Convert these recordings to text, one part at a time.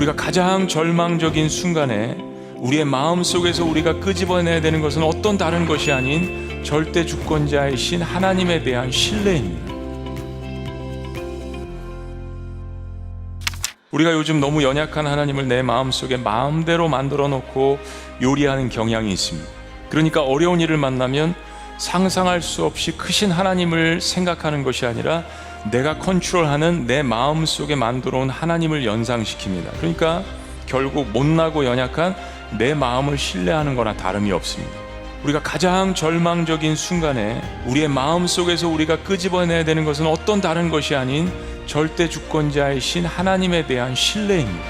우리가 가장 절망적인 순간에 우리의 마음 속에서 우리가 끄집어내야 되는 것은 어떤 다른 것이 아닌 절대 주권자이신 하나님에 대한 신뢰입니다. 우리가 요즘 너무 연약한 하나님을 내 마음 속에 마음대로 만들어 놓고 요리하는 경향이 있습니다. 그러니까 어려운 일을 만나면 상상할 수 없이 크신 하나님을 생각하는 것이 아니라 내가 컨트롤하는 내 마음 속에 만들어 온 하나님을 연상시킵니다. 그러니까 결국 못나고 연약한 내 마음을 신뢰하는 거나 다름이 없습니다. 우리가 가장 절망적인 순간에 우리의 마음 속에서 우리가 끄집어내야 되는 것은 어떤 다른 것이 아닌 절대 주권자이신 하나님에 대한 신뢰입니다.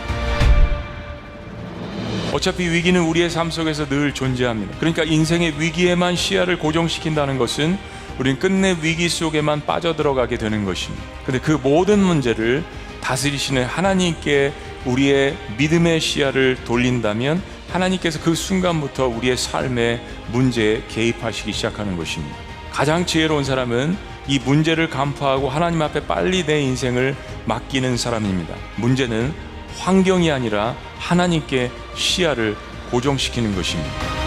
어차피 위기는 우리의 삶 속에서 늘 존재합니다. 그러니까 인생의 위기에만 시야를 고정시킨다는 것은 우리는 끝내 위기 속에만 빠져들어가게 되는 것입니다. 근데 그 모든 문제를 다스리시는 하나님께 우리의 믿음의 시야를 돌린다면 하나님께서 그 순간부터 우리의 삶의 문제에 개입하시기 시작하는 것입니다. 가장 지혜로운 사람은 이 문제를 간파하고 하나님 앞에 빨리 내 인생을 맡기는 사람입니다. 문제는 환경이 아니라 하나님께 시야를 고정시키는 것입니다.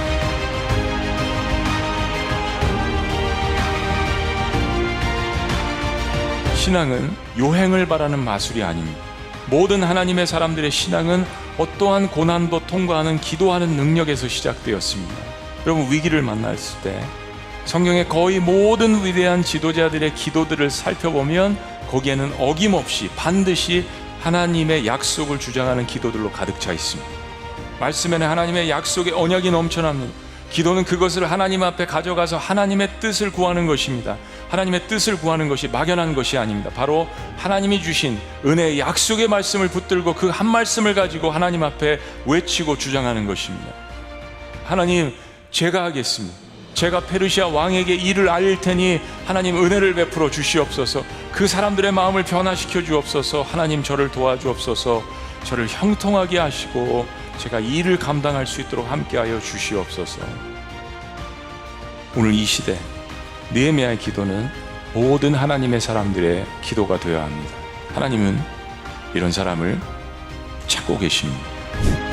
신앙은 요행을 바라는 마술이 아닙니다. 모든 하나님의 사람들의 신앙은 어떠한 고난도 통과하는 기도하는 능력에서 시작되었습니다. 여러분 위기를 만났을 때 성경의 거의 모든 위대한 지도자들의 기도들을 살펴보면 거기에는 어김없이 반드시 하나님의 약속을 주장하는 기도들로 가득 차 있습니다. 말씀에는 하나님의 약속의 언약이 넘쳐납니다. 기도는 그것을 하나님 앞에 가져가서 하나님의 뜻을 구하는 것입니다. 하나님의 뜻을 구하는 것이 막연한 것이 아닙니다. 바로 하나님이 주신 은혜의 약속의 말씀을 붙들고 그 한 말씀을 가지고 하나님 앞에 외치고 주장하는 것입니다. 하나님, 제가 하겠습니다. 제가 페르시아 왕에게 일을 알릴 테니 하나님 은혜를 베풀어 주시옵소서. 그 사람들의 마음을 변화시켜 주옵소서. 하나님 저를 도와주옵소서. 저를 형통하게 하시고 제가 이 일을 감당할 수 있도록 함께하여 주시옵소서. 오늘 이 시대 느헤미야의 기도는 모든 하나님의 사람들의 기도가 되어야 합니다. 하나님은 이런 사람을 찾고 계십니다.